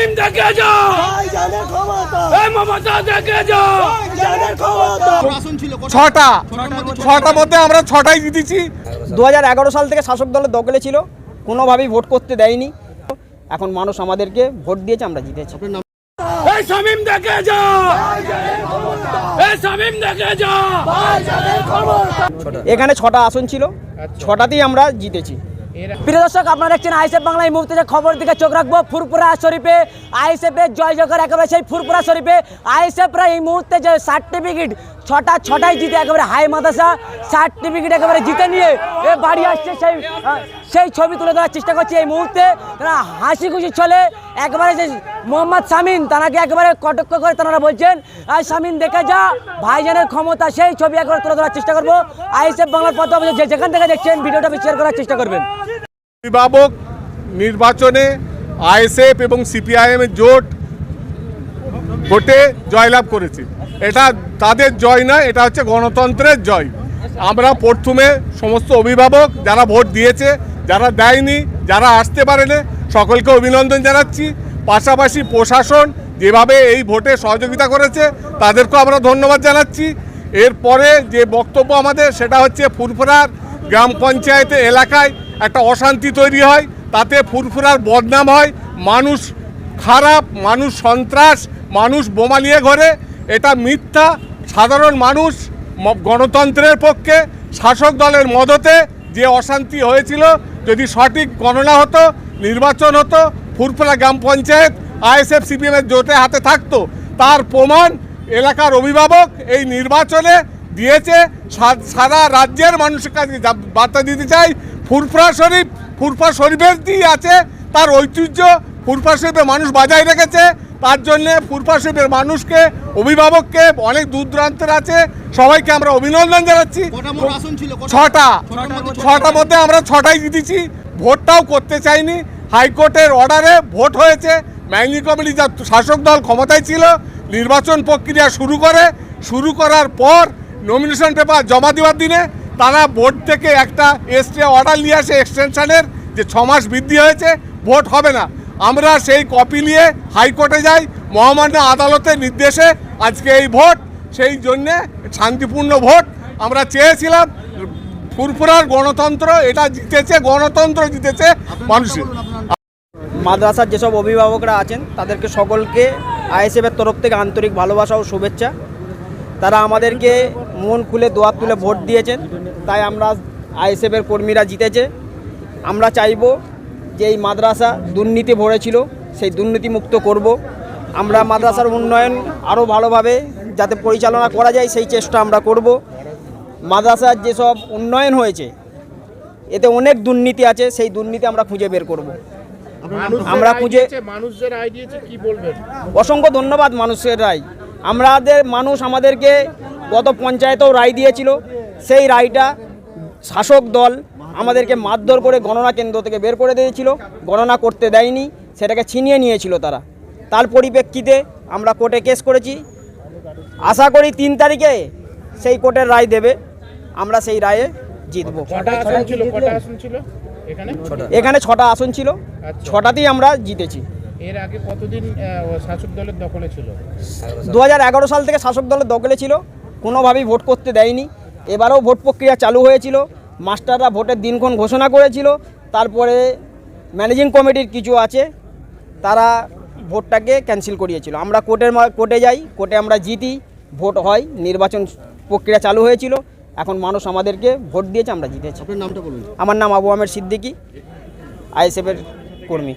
শামিম দেখে মমতা ছটা ছটার মধ্যে আমরা ছটাই জিতেছি। দু হাজার এগারো সাল থেকে শাসক দলের দখলে ছিল কোনোভাবেই ভোট করতে দেয়নি। এখন মানুষ আমাদেরকে ভোট দিয়েছে আমরা জিতেছি। এই শামিম দেখে যা এই শামিম দেখে যা এখানে ছটা আসন ছিল ছটাতেই আমরা জিতেছি। প্রিয় দর্শক, আপনারা দেখছেন আইসেফ বাংলা। এই মুহূর্তে যে খবর দিকে চোখ রাখব ফুরপুরা শরীফে আইসেফের জয় জয়কার একেবারে সেই ফুরপুরা শরীফে। আইসেফরা এই মুহূর্তে যে সার্টিফিকেট ছটা ছটাই জিতে একেবারে হাই মাদাসা। সার্টিফিকেট একেবারে জিতে নিয়ে এ বাড়ি আসছে সেই সেই ছবি তুলে ধরার চেষ্টা করছি এই মুহূর্তে। তারা হাসি খুশি চলে একবারে যে মোহাম্মদ শামিন তারাকে একেবারে কটক্ষ করে তারা বলছেন আর শামিন দেখে যা, ভাইজানের ক্ষমতা, সেই ছবি একবার তুলে ধরার চেষ্টা করব। আইসেফ বাংলার পথ যেখান থেকে দেখছেন, ভিডিওটা শেয়ার করার চেষ্টা করবেন। অভিভাবক নির্বাচনে আইএসএফ এবং সিপিআইএম জোট ভোটে জয়লাভ করেছে। এটা তাদের জয় নয় এটা হচ্ছে গণতন্ত্রের জয়। আমরা প্রথমে সমস্ত অভিভাবক যারা ভোট দিয়েছে যারা দেয়নি, যারা আসতে পারেনি, সকলকে অভিনন্দন জানাচ্ছি। পাশাপাশি প্রশাসন যেভাবে এই ভোটে সহযোগিতা করেছে, তাদেরকেও আমরা ধন্যবাদ জানাচ্ছি। এরপরে যে বক্তব্য আমাদের, সেটা হচ্ছে ফুরফুরার গ্রাম পঞ্চায়েতে এলাকায় একটা অশান্তি তৈরি হয়। তাতে ফুরফুরার বদনাম হয়। মানুষ খারাপ, মানুষ সন্ত্রাস, মানুষ বোমা নিয়ে ঘরে। এটা মিথ্যা। সাধারণ মানুষ গণতন্ত্রের পক্ষে, শাসক দলের মদতে যে অশান্তি হয়েছিল, যদি সঠিক গণনা হতো, নির্বাচন হতো, ফুরফুরা গ্রাম পঞ্চায়েত, আইএসএফ সিপিএমের জোটে হাতে থাকতো, তার প্রমাণ এলাকার অভিভাবক এই নির্বাচনে দিয়েছে। সারা রাজ্যের মানুষের কাছে বার্তা দিতে চাই, ফুরফুরা শরীফ ফুরফা শরীফের দিয়ে আছে, তার ঐতিহ্য ফুরফা শরীফে মানুষ বজায় রেখেছে। তার জন্যে শরীফের মানুষকে অভিভাবককে অনেক দূর দূরান্তের আছে। সবাইকে আমরা অভিনন্দন জানাচ্ছি। ছটা। ছটার মধ্যে আমরা ছটাই জিতেছি। ভোটটাও করতে চাইনি। হাইকোর্টের অর্ডারে ভোট হয়েছে। ম্যানেজিং কমিটি যা শাসক দল ক্ষমতায় ছিল নির্বাচন প্রক্রিয়া শুরু করে। শুরু করার পর নমিনেশন পেপার জমা দেওয়ার দিনে তারা বোর্ড থেকে একটা এসটে অর্ডার নিয়ে আসে এক্সটেনশনের যে ছমাস বৃদ্ধি হয়েছে। ভোট হবে না। আমরা সেই কপি নিয়ে হাইকোর্টে যাই, মহামান্য আদালতের নির্দেশে আজকে এই ভোট, সেই জন্যে শান্তিপূর্ণ ভোট আমরা চেয়েছিলাম। ফুরফুরার গণতন্ত্র এটা জিতেছে, গণতন্ত্র জিতেছে মানুষের। মাদ্রাসার যেসব অভিভাবকরা আছেন, তাদেরকে সকলকে আইএসএফের তরফ থেকে আন্তরিক ভালোবাসা ও শুভেচ্ছা। তারা আমাদেরকে মন খুলে দোয়াত তুলে ভোট দিয়েছেন, তাই আমরা আইএসএফের কর্মীরা জিতেছে। আমরা চাইব যে এই মাদ্রাসা দুর্নীতি ভরে ছিল সেই দুর্নীতি মুক্ত করব। আমরা মাদ্রাসার উন্নয়ন আরও ভালোভাবে যাতে পরিচালনা করা যায় সেই চেষ্টা আমরা করব। মাদ্রাসার যেসব উন্নয়ন হয়েছে এতে অনেক দুর্নীতি আছে সেই দুর্নীতি আমরা খুঁজে বের করব। আমরা খুঁজে মানুষদের আয় দিয়েছে কি বলবেন? অসংখ্য ধন্যবাদ মানুষের রায়। আমাদের মানুষ আমাদেরকে গত পঞ্চায়েতেও রায় দিয়েছিল সেই রায়টা শাসক দল আমাদেরকে মারধর করে গণনা কেন্দ্র থেকে বের করে দিয়েছিল গণনা করতে দেয়নি সেটাকে ছিনিয়ে নিয়েছিল তারা। তার পরিপ্রেক্ষিতে আমরা কোর্টে কেস করেছি। আশা করি তিন তারিখে সেই কোর্টের রায় দেবে। আমরা সেই রায়ে জিতব। কটা আসন ছিল আসন এখানে? এখানে ছটা আসন ছিল। ছটাতেই আমরা জিতেছি। এর আগে কতদিন শাসক দলের দখলে ছিল? দু হাজার এগারো সাল থেকে শাসক দলের দখলে ছিল। কোনোভাবেই ভোট করতে দেয়নি। এবারেও ভোট প্রক্রিয়া চালু হয়েছিল। মাস্টাররা ভোটের দিনক্ষণ ঘোষণা করেছিল তারপরে ম্যানেজিং কমিটির কিছু আছে তারা ভোটটাকে ক্যান্সেল করিয়েছিল। আমরা কোর্টের কোর্টে যাই কোর্টে আমরা জিতি ভোট হয় নির্বাচন প্রক্রিয়া চালু হয়েছিল। এখন মানুষ আমাদেরকে ভোট দিয়েছে আমরা জিতেছি। আমার নাম আবু আহমেদ সিদ্দিকি আইএসএফের কর্মী।